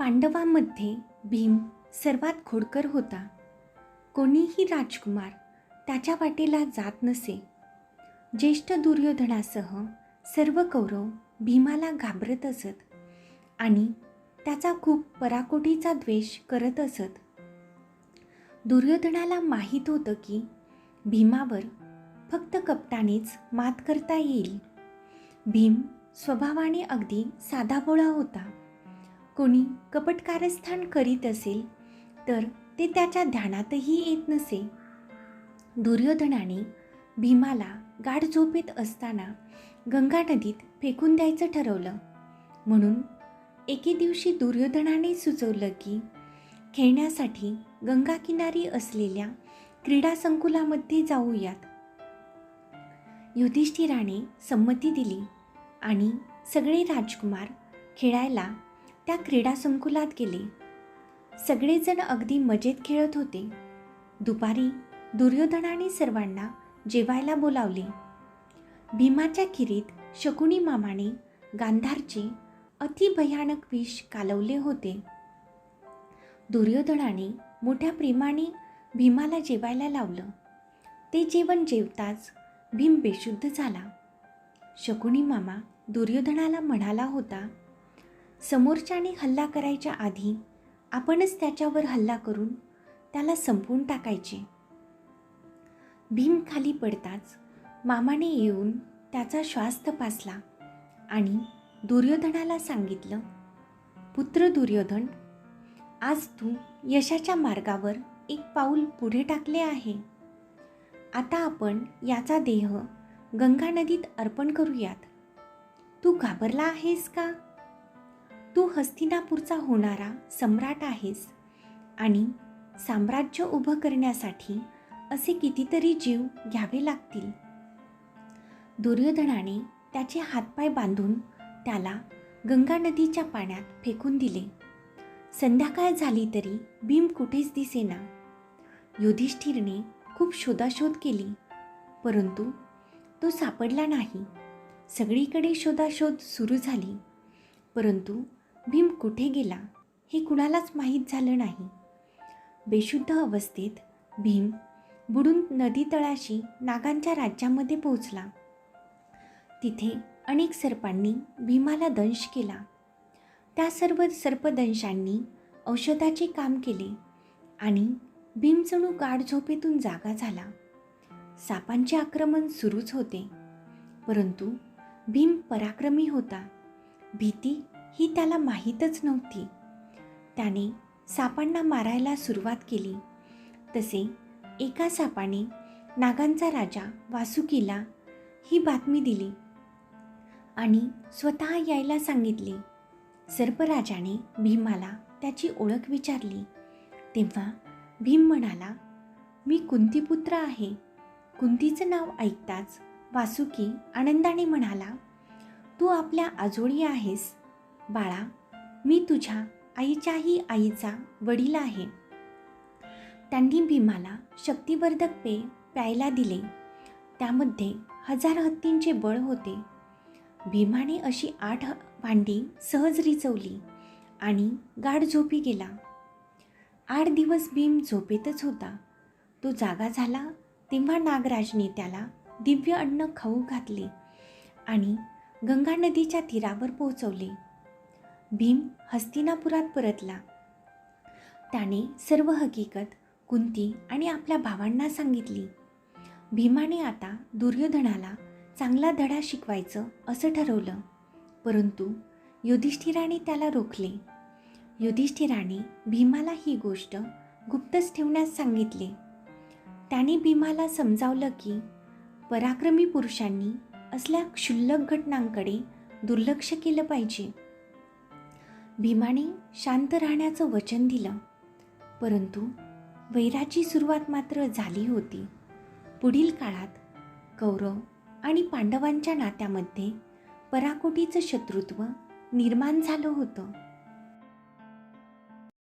पांडवांमध्ये भीम सर्वात खोडकर होता. कोणीही राजकुमार त्याच्या वाटेला जात नसे. ज्येष्ठ दुर्योधनासह सर्व कौरव भीमाला घाबरत असत आणि त्याचा खूप पराकोटीचा द्वेष करत असत. दुर्योधनाला माहीत होतं की भीमावर फक्त कपटानेच मात करता येईल. भीम स्वभावाने अगदी साधाभोळा होता. कोणी कपटकारस्थान करीत असेल तर ते त्याच्या ध्यानातही येत नसे. दुर्योधनाने भीमाला गाढ झोपेत असताना गंगा नदीत फेकून द्यायचं ठरवलं. म्हणून एके दिवशी दुर्योधनाने सुचवलं की खेळण्यासाठी गंगा किनारी असलेल्या क्रीडा संकुलामध्ये जाऊयात. युधिष्ठिराने संमती दिली आणि सगळे राजकुमार खेळायला त्या क्रीडा संकुलात गेले. सगळेजण अगदी मजेत खेळत होते. दुपारी दुर्योधनाने सर्वांना जेवायला बोलावले. भीमाच्या खिरीत शकुनी मामाने गांधारचे अतिभयानक विष कालवले होते. दुर्योधनाने मोठ्या प्रेमाने भीमाला जेवायला लावलं. ते जेवण जेवताच भीम बेशुद्ध झाला. शकुनी मामा दुर्योधनाला म्हणाला होता समोरच्याने हल्ला करायच्या आधी आपणच त्याच्यावर हल्ला करून त्याला संपवून टाकायचे. भीम खाली पडताच मामाने येऊन त्याचा श्वास तपासला आणि दुर्योधनाला सांगितलं पुत्र दुर्योधन आज तू यशाच्या मार्गावर एक पाऊल पुढे टाकले आहे. आता आपण याचा देह गंगा नदीत अर्पण करूयात. तू घाबरला आहेस का? तू हस्तिनापूरचा होणारा सम्राट आहेस आणि साम्राज्य उभं करण्यासाठी असे कितीतरी जीव घ्यावे लागतील. दुर्योधनाने त्याचे हातपाय बांधून त्याला गंगा नदीच्या पाण्यात फेकून दिले. संध्याकाळ झाली तरी भीम कुठेच दिसेना. युधिष्ठिरने खूप शोधाशोध केली परंतु तो सापडला नाही. सगळीकडे शोधाशोध सुरू झाली परंतु भीम कुठे गेला हे कुणालाच माहीत झालं नाही. बेशुद्ध अवस्थेत भीम बुडून नदीतळाशी नागांच्या राज्यामध्ये पोहोचला. तिथे अनेक सर्पांनी भीमाला दंश केला. त्या सर्व सर्पदंशांनी औषधाचे काम केले आणि भीमचणू गाढ झोपेतून जागा झाला. सापांचे आक्रमण सुरूच होते. परंतु भीम पराक्रमी होता. भीती ही त्याला माहीतच नव्हती. त्याने सापांना मारायला सुरुवात केली. तसे एका सापाने नागांचा राजा वासुकीला ही बातमी दिली आणि स्वतः यायला सांगितले. सर्पराजाने भीमाला त्याची ओळख विचारली. तेव्हा भीम म्हणाला मी कुंतीपुत्र आहे. कुंतीचं नाव ऐकताच वासुकी आनंदाने म्हणाला तू आपल्या आजोळी आहेस. बाळा मी तुझ्या आईच्याही आईचा वडील आहे. त्यांनी भीमाला शक्तिवर्धक पेय प्यायला दिले. त्यामध्ये हजार हत्तींचे बळ होते. भीमाने अशी आठ भांडी सहज रिचवली आणि गाढ झोपी गेला. आठ दिवस भीम झोपेतच होता. तो जागा झाला तेव्हा नागराजने त्याला दिव्य अन्न खाऊ घातले आणि गंगा नदीच्या तीरावर पोहोचवले. भीम हस्तिनापुरात परतला. त्याने सर्व हकीकत कुंती आणि आपल्या भावांना सांगितली. भीमाने आता दुर्योधनाला चांगला धडा शिकवायचं असं ठरवलं. परंतु युधिष्ठिराने त्याला रोखले. युधिष्ठिराने भीमाला ही गोष्ट गुप्तच ठेवण्यास सांगितले. त्याने भीमाला समजावलं की पराक्रमी पुरुषांनी असल्या क्षुल्लक घटनांकडे दुर्लक्ष केलं पाहिजे. भीमाने शांत राहण्याचं वचन दिलं. परंतु वैराची सुरुवात मात्र झाली होती. पुढील काळात कौरव आणि पांडवांच्या नात्यामध्ये पराकोटीचं शत्रुत्व निर्माण झालं होतं.